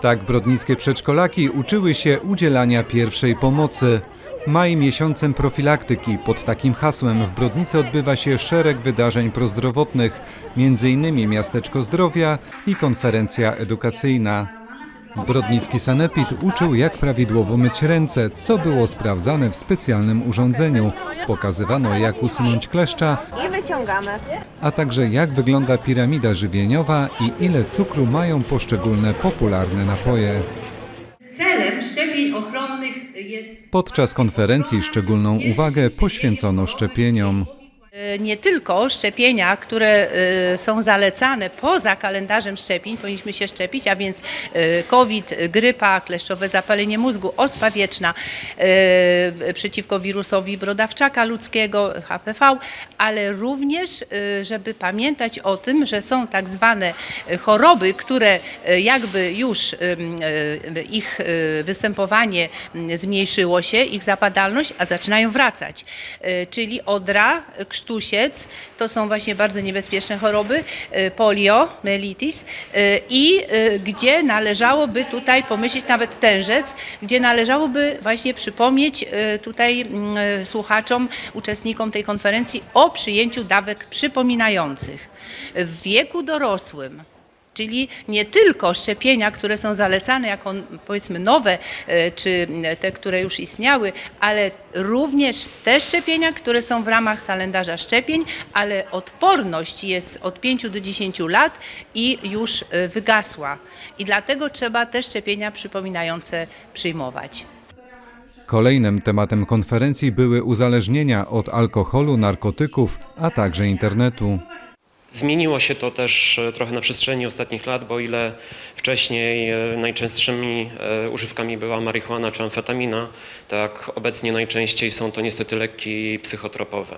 Tak brodnickie przedszkolaki uczyły się udzielania pierwszej pomocy. Maj miesiącem profilaktyki. Pod takim hasłem w Brodnicy odbywa się szereg wydarzeń prozdrowotnych, m.in. Miasteczko Zdrowia i konferencja edukacyjna. Brodnicki Sanepid uczył jak prawidłowo myć ręce, co było sprawdzane w specjalnym urządzeniu. Pokazywano jak usunąć kleszcza, I wyciągamy. a także jak wygląda piramida żywieniowa i ile cukru mają poszczególne popularne napoje. Celem szczepień ochronnych jest Podczas konferencji szczególną uwagę poświęcono szczepieniom. E, nie tylko szczepienia, które e, są zalecane poza kalendarzem szczepień, powinniśmy się szczepić, a więc e, COVID, grypa, kleszczowe zapalenie mózgu, ospa wieczna, przeciwko wirusowi brodawczaka ludzkiego, HPV, ale również, żeby pamiętać o tym, że są tak zwane choroby, które jakby już ich występowanie zmniejszyło się, ich zapadalność, a zaczynają wracać. Czyli odra, krztusiec, to są właśnie bardzo niebezpieczne choroby, e, polio, melitis e, i e, gdzie należałoby tutaj pomyśleć, nawet tężec, gdzie należałoby właśnie przypomnieć tutaj mm, słuchaczom, uczestnikom tej konferencji o przyjęciu dawek przypominających. W wieku dorosłym Czyli nie tylko szczepienia, które są zalecane jako powiedzmy nowe, e, czy te, które już istniały, ale również te szczepienia, które są w ramach kalendarza szczepień, ale odporność jest od 5 do 10 lat i już e, wygasła. I dlatego trzeba te szczepienia przypominające przyjmować. Kolejnym tematem konferencji były uzależnienia od alkoholu, narkotyków, a także internetu. Zmieniło się to też e, trochę na przestrzeni ostatnich lat, bo ile wcześniej e, najczęstszymi e, używkami była marihuana czy amfetamina, tak obecnie najczęściej są to niestety leki psychotropowe.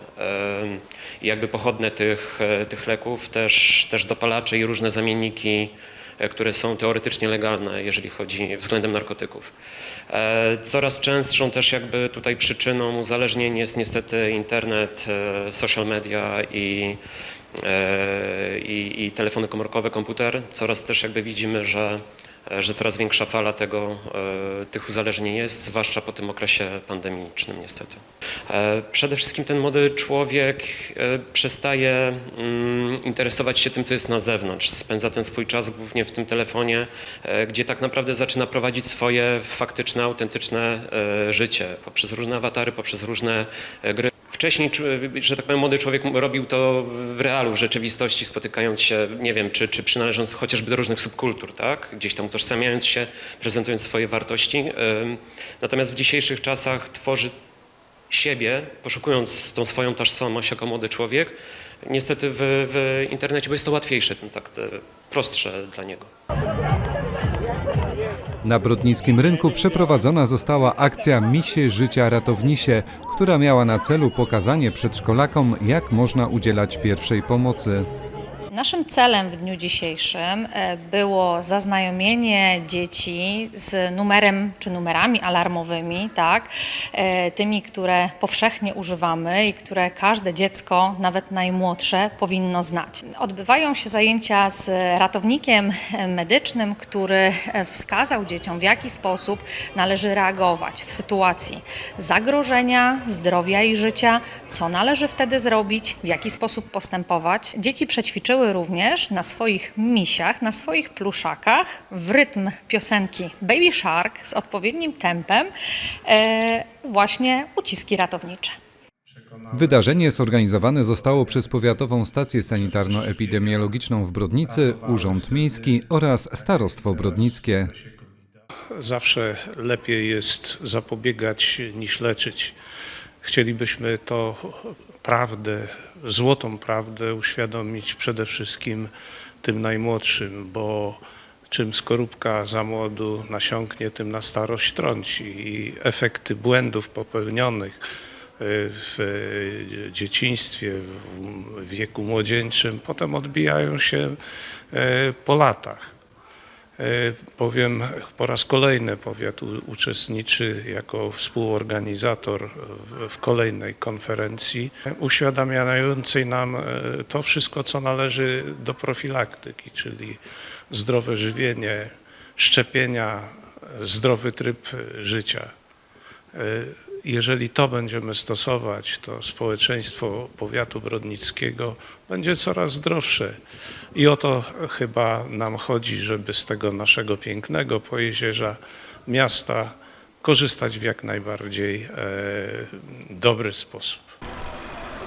I jakby pochodne tych, tych leków też, też dopalacze i różne zamienniki, które są teoretycznie legalne, jeżeli chodzi względem narkotyków. Coraz częstszą też jakby tutaj przyczyną uzależnień jest niestety internet, social media i i, i telefony komórkowe, komputer, coraz też jakby widzimy, że, że coraz większa fala tego, e, tych uzależnień jest, zwłaszcza po tym okresie pandemicznym niestety. E, Przede wszystkim ten młody człowiek e, przestaje mm, interesować się tym, co jest na zewnątrz. Spędza ten swój czas głównie w tym telefonie, e, gdzie tak naprawdę zaczyna prowadzić swoje faktyczne, autentyczne e, życie poprzez różne awatary, poprzez różne e, gry. Wcześniej, że tak powiem, młody człowiek robił to w realu, w rzeczywistości, spotykając się, nie wiem, czy, czy przynależąc chociażby do różnych subkultur, tak? Gdzieś tam utożsamiając się, prezentując swoje wartości. Natomiast w dzisiejszych czasach tworzy siebie, poszukując tą swoją tożsamość jako młody człowiek, niestety w, w internecie, bo jest to łatwiejsze, tak prostsze dla niego. Na Brodnickim Rynku przeprowadzona została akcja Misie Życia Ratownisie, która miała na celu pokazanie przedszkolakom, jak można udzielać pierwszej pomocy. Naszym celem w dniu dzisiejszym e, było zaznajomienie dzieci z numerem czy numerami alarmowymi, tak, e, tymi, które powszechnie używamy i które każde dziecko, nawet najmłodsze, powinno znać. Odbywają się zajęcia z ratownikiem medycznym, który e, wskazał dzieciom, w jaki sposób należy reagować w sytuacji zagrożenia zdrowia i życia, co należy wtedy zrobić, w jaki sposób postępować. Dzieci przećwiczyły również na swoich misiach, na swoich pluszakach w rytm piosenki Baby Shark z odpowiednim tempem e, właśnie uciski ratownicze. Wydarzenie zorganizowane zostało przez Powiatową Stację Sanitarno-Epidemiologiczną w Brodnicy, Urząd Miejski oraz Starostwo Brodnickie. Zawsze lepiej jest zapobiegać niż leczyć. Chcielibyśmy to prawdę, złotą prawdę uświadomić przede wszystkim tym najmłodszym, bo czym skorupka za młodu nasiąknie, tym na starość trąci i efekty błędów popełnionych y, w dzieciństwie, w wieku młodzieńczym potem odbijają się y, po latach. E, Powiem po raz kolejny powiat uczestniczy jako współorganizator w, kolejnej konferencji uświadamiającej nam e, to wszystko, co należy do profilaktyki, czyli zdrowe żywienie, szczepienia, zdrowy tryb życia. Jeżeli to będziemy stosować, to społeczeństwo powiatu brodnickiego będzie coraz zdrowsze. I o to chyba nam chodzi, żeby z tego naszego pięknego pojezierza miasta korzystać w jak najbardziej e, dobry sposób.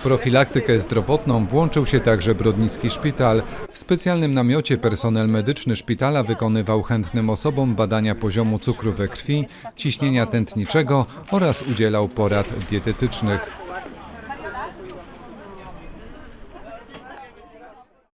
Profilaktykę zdrowotną włączył się także Brodnicki Szpital. W specjalnym namiocie personel medyczny szpitala wykonywał chętnym osobom badania poziomu cukru we krwi, ciśnienia tętniczego oraz udzielał porad dietetycznych.